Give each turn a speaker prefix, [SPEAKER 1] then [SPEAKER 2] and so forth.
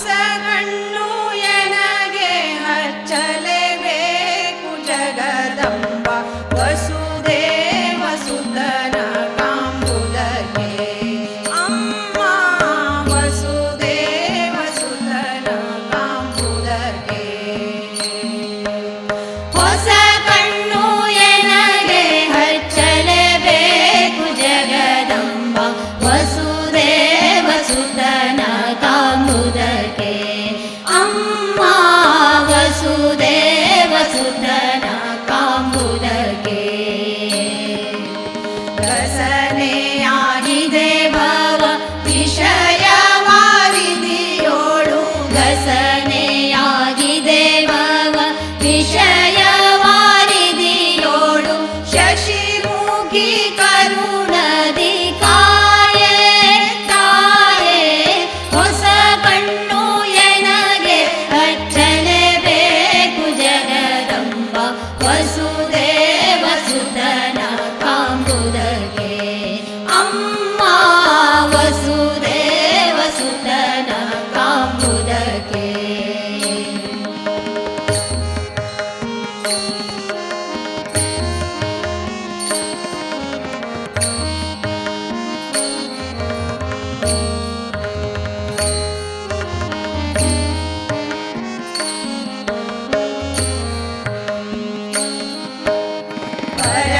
[SPEAKER 1] ಹೊಸಗಣ್ಣು ಎನಗೆ ಹಚ್ಚಲೇಬೇಕು ಜಗದಂಬ. ವಸುದೇವ ಸುತನ ಕಾಂಬುದಕ್ಕೆ. ಅಮ್ಮ, ವಸುದೇವ ಸುತನ ಕಾಂಬುದಕ್ಕೆ.
[SPEAKER 2] ಹೊಸ ಕಣ್ಣು ಎನಗೆ ಹಚ್ಚಲೇಬೇಕು ಜಗದಂಬ. yeah. 말야.